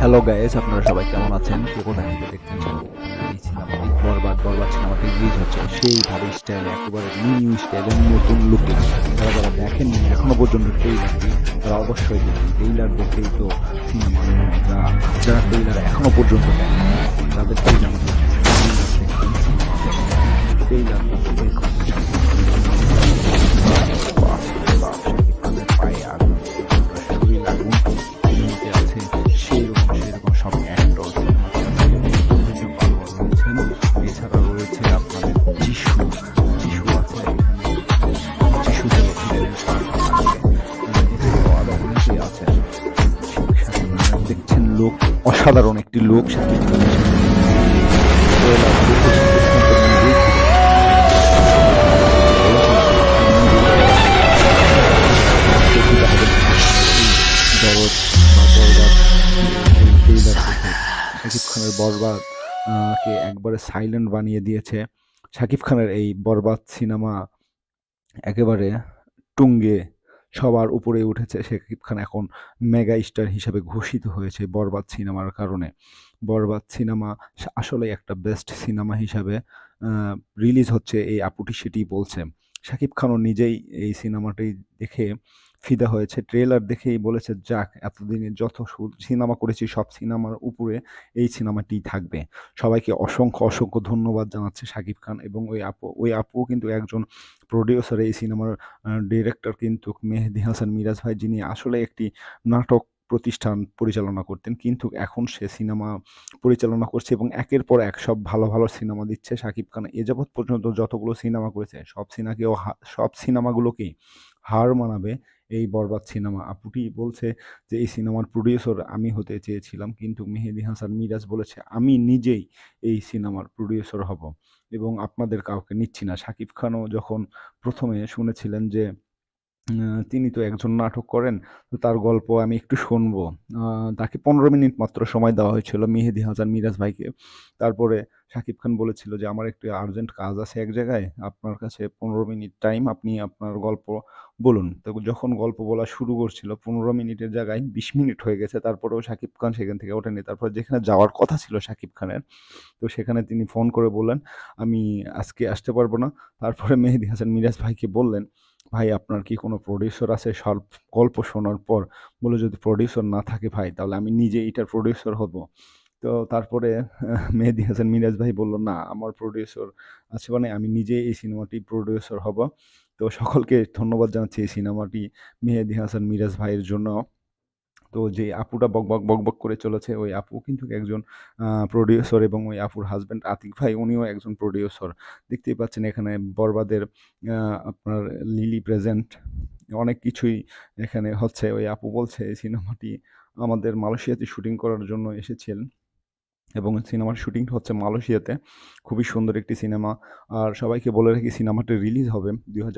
Hello guys আপনারা সবাই কেমন আছেন? কে কোথা থেকে দেখছেন এই সিনেমাটি বরবাদ বরবাদ সিনেমাটি রিলিজ হচ্ছে। সেইভাবে স্টাইলে একেবারে নিউ স্টাইলে নতুন লুকে যারা যারা দেখেননি, এখনও পর্যন্ত ট্রেইলারটি তারা অবশ্যই দেখুন। ট্রেইলার দেখেই তো সিনেমা যারা ট্রেইলার এখনও পর্যন্ত দেখেন তাদের দেখছেন লোক, অসাধারণ একটি লোক সাথে। দরদ বা বরবাদ ট্রেইলার দেখে শাকিব খানের বরবাদ কে একবারে সাইলেন্ট বানিয়ে দিয়েছে। শাকিব খানের এই বরবাদ সিনেমা একেবারে টুঙ্গে সবার উপরে উঠেছে। শাকিব খান এখন মেগা স্টার হিসেবে ঘোষিত হয়েছে বরবাদ সিনেমার কারণে। বরবাদ সিনেমা আসলে একটা বেস্ট সিনেমা হিসাবে রিলিজ হচ্ছে এই আপুটি সেটি বলছে। শাকিব খানও নিজেই এই সিনেমাটি দেখে ফিদা হয়েছে। ট্রেলার দেখেই বলেছে, যাক, এতদিনে যত সিনেমা করেছি, সব সিনেমার উপরে এই সিনেমাটি থাকবে। সবাইকে অসংখ্য অসংখ্য ধন্যবাদ জানাচ্ছে শাকিব খান এবং ওই আপু, ওই আপুও কিন্তু একজন প্রডিউসার এই সিনেমার ডিরেক্টর কিন্তু মেহেদি হাসান মিরাজ ভাই, যিনি আসলে একটি নাটক প্রতিষ্ঠান পরিচালনা করতেন। কিন্তু এখন সে সিনেমা পরিচালনা করছে এবং একের পর এক সব ভালো ভালো সিনেমা দিচ্ছে শাকিব খান। এ যাবৎ পর্যন্ত যতগুলো সিনেমা করেছে, সব সিনেমাকেও সব সিনেমাগুলোকেই হার মানাবে এই বরবাদ সিনেমা। আপুটি বলছে যে, এই সিনেমার প্রডিউসার আমি হতে চেয়েছিলাম, কিন্তু মেহেদি হাসান মিরাজ বলেছে, আমি নিজেই এই সিনেমার প্রডিউসার হব এবং আপনাদের কাউকে নিচ্ছি না। শাকিব খানও যখন প্রথমে শুনেছিলেন যে তিনি তো একজন নাটক করেন, তো তার গল্প আমি একটু শুনব। তাকে পনেরো মিনিট মাত্র সময় দেওয়া হয়েছিল মেহেদি হাসান মিরাজ ভাইকে। তারপরে শাকিব খান বলেছিল যে, আমার একটু আর্জেন্ট কাজ আছে এক জায়গায়, আপনার কাছে পনেরো মিনিট টাইম আপনি আপনার গল্প বলুন। তো যখন গল্প বলা শুরু করছিল, পনেরো মিনিটের জায়গায় বিশ মিনিট হয়ে গেছে। তারপরেও শাকিব খান সেখান থেকে ওঠেনি তারপর যেখানে যাওয়ার কথা ছিল শাকিব খানের, তো সেখানে তিনি ফোন করে বললেন, আমি আজকে আসতে পারব না। তারপরে মেহেদি হাসান, মিরাজ ভাইকে বললেন ভাই, আপনার কি কোনো প্রডিউসার আছে? সব গল্প শোনার পর বলে যদি প্রডিউসার না থাকে ভাই, তাহলে আমি নিজে এটার প্রডিউসার হব। তো তারপরে মেহেদি হাসান মিরাজ ভাই বলল, না, আমার প্রডিউসার আছে মানে আমি নিজে এই সিনেমাটি প্রডিউসার হব। তো সকলকে ধন্যবাদ জানাচ্ছি এই সিনেমাটি মেহেদি হাসান মিরাজ ভাইয়ের জন্য। তো যে আপুটা বক বক বক বক করে চলেছে, ওই আপু কিন্তু একজন প্রডিউসার এবং ওই আপুর হাজব্যান্ড আতিক ভাই, উনিও একজন প্রডিউসার দেখতেই পাচ্ছেন এখানে বরবাদের আপনার লিলি প্রেজেন্ট অনেক কিছুই এখানে হচ্ছে। ওই আপু বলছে, এই সিনেমাটি আমাদের মালয়েশিয়াতে শুটিং করার জন্য এসেছিলেন এবং সিনেমার শুটিং হচ্ছে মালয়েশিয়াতে। খুবই সুন্দর একটি সিনেমা আর সবাইকে বলে রাখি সিনেমাটি রিলিজ হবে দুই হাজার